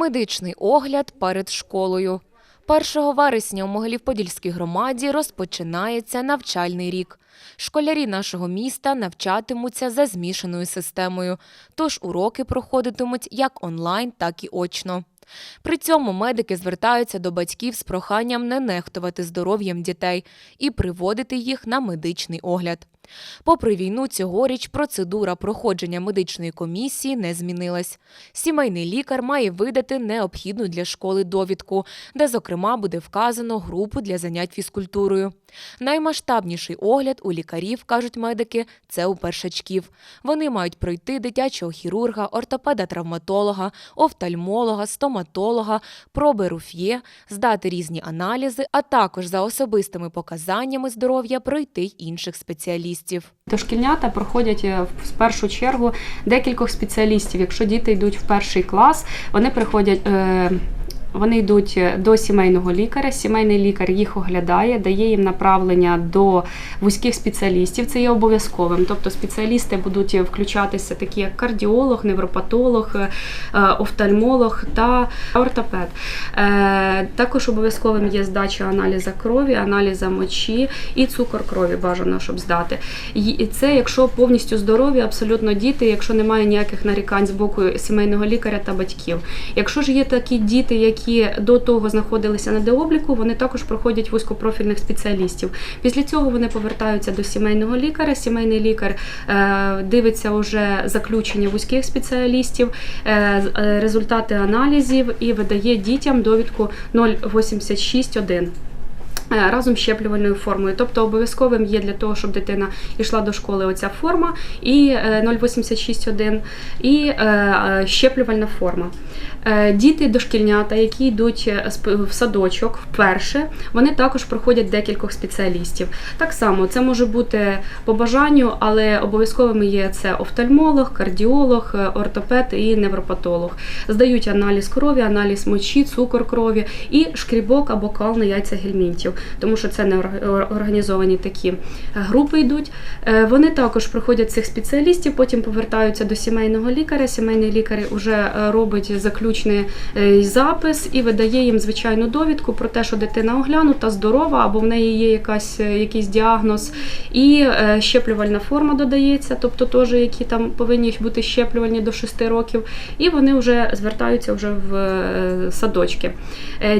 Медичний огляд перед школою. 1 вересня у Могилів-Подільській громаді розпочинається навчальний рік. Школярі нашого міста навчатимуться за змішаною системою, тож уроки проходитимуть як онлайн, так і очно. При цьому медики звертаються до батьків з проханням не нехтувати здоров'ям дітей і приводити їх на медичний огляд. Попри війну, цьогоріч процедура проходження медичної комісії не змінилась. Сімейний лікар має видати необхідну для школи довідку, де, зокрема, буде вказано групу для занять фізкультурою. Наймасштабніший огляд у лікарів, кажуть медики, це у першачків. Вони мають пройти дитячого хірурга, ортопеда-травматолога, офтальмолога, стоматолога, проби руф'є, здати різні аналізи, а також за особистими показаннями здоров'я пройти й інших спеціалістів. Дошкільнята проходять е, в в першу чергу декількох спеціалістів. Якщо діти йдуть в перший клас, вони приходять. е, Вони йдуть е, до сімейного лікаря. Сімейний лікар їх оглядає, дає їм направлення до вузьких спеціалістів. Це є обов'язковим. Тобто спеціалісти будуть включатися, такі як кардіолог, невропатолог, е, офтальмолог та ортопед. Е, Також обов'язковим є здача аналіза крові, аналіза мочі і цукор крові бажано, щоб здати. І це якщо повністю здорові, абсолютно діти, якщо немає ніяких нарікань з боку сімейного лікаря та батьків. Якщо ж є такі діти, які до того знаходилися на деобліку, вони також проходять вузькопрофільних спеціалістів. Після цього вони повертаються до сімейного лікаря. Сімейний лікар е, дивиться вже заключення вузьких спеціалістів, е, е, результати аналізів і видає дітям довідку 086.1 е, разом з щеплювальною формою. Тобто обов'язковим є для того, щоб дитина йшла до школи оця форма і е, 086.1 і е, е, щеплювальна форма. Е, Діти дошкільнята, які йдуть е, в садочок вперше, вони також проходять декількох спеціалістів. Так само це може бути по бажанню, але обов'язковими є це офтальмолог, кардіолог, е, ортопед і невропатолог. Здають аналіз крові, аналіз мочі, цукор крові і шкрібок або кал на яйця гельмінтів, тому що це не організовані такі е, групи йдуть. Е, Вони також проходять цих спеціалістів, потім повертаються до сімейного лікаря. Сімейний лікар вже е, робить заключний запис і видає їм звичайну довідку про те, що дитина оглянута, здорова, або в неї є якась, якийсь діагноз. І щеплювальна форма додається, тобто теж які там повинні бути щеплювальні до 6 років, і вони вже звертаються вже в садочки.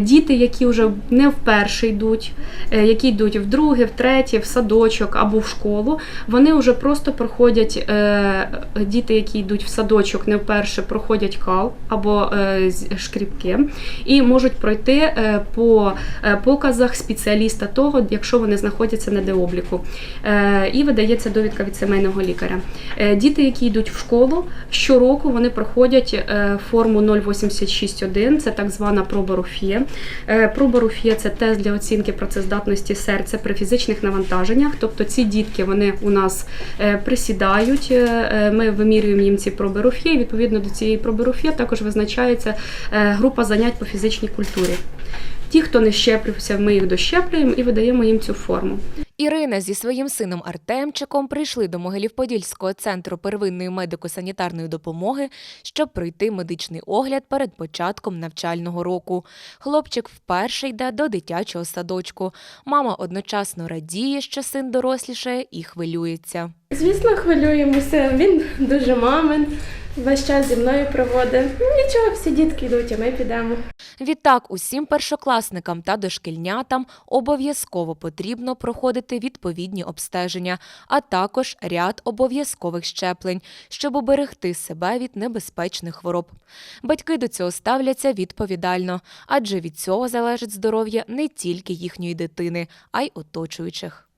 Діти, які вже не вперше йдуть, е, які йдуть в друге, в третє, в садочок або в школу, вони вже просто проходять е, діти, які йдуть в садочок, не вперше проходять кал або е, шкрібки, і можуть пройти по показах спеціаліста того, якщо вони знаходяться на деобліку. І видається довідка від сімейного лікаря. Діти, які йдуть в школу, щороку вони проходять форму 086.1, це так звана проба Руф'є. Проба Руф'є – це тест для оцінки працездатності серця при фізичних навантаженнях. Тобто ці дітки вони у нас е, присідають, е, е, ми вимірюємо їм ці проби Руф'є. і Відповідно до цієї проби Руф'є також визначається група занять по фізичній культурі. Ті, хто не щеплився, ми їх дощеплюємо і видаємо їм цю форму. Ірина зі своїм сином Артемчиком прийшли до Могилів-Подільського центру первинної медико-санітарної допомоги, щоб пройти медичний огляд перед початком навчального року. Хлопчик вперше йде до дитячого садочку. Мама одночасно радіє, що син дорослішає, і хвилюється. Звісно, хвилюємося. Він дуже мамин, весь час зі мною проводить. Ну нічого, всі дітки йдуть, а ми підемо. Відтак, усім першокласникам та дошкільнятам обов'язково потрібно проходити відповідні обстеження, а також ряд обов'язкових щеплень, щоб уберегти себе від небезпечних хвороб. Батьки до цього ставляться відповідально, адже від цього залежить здоров'я не тільки їхньої дитини, а й оточуючих.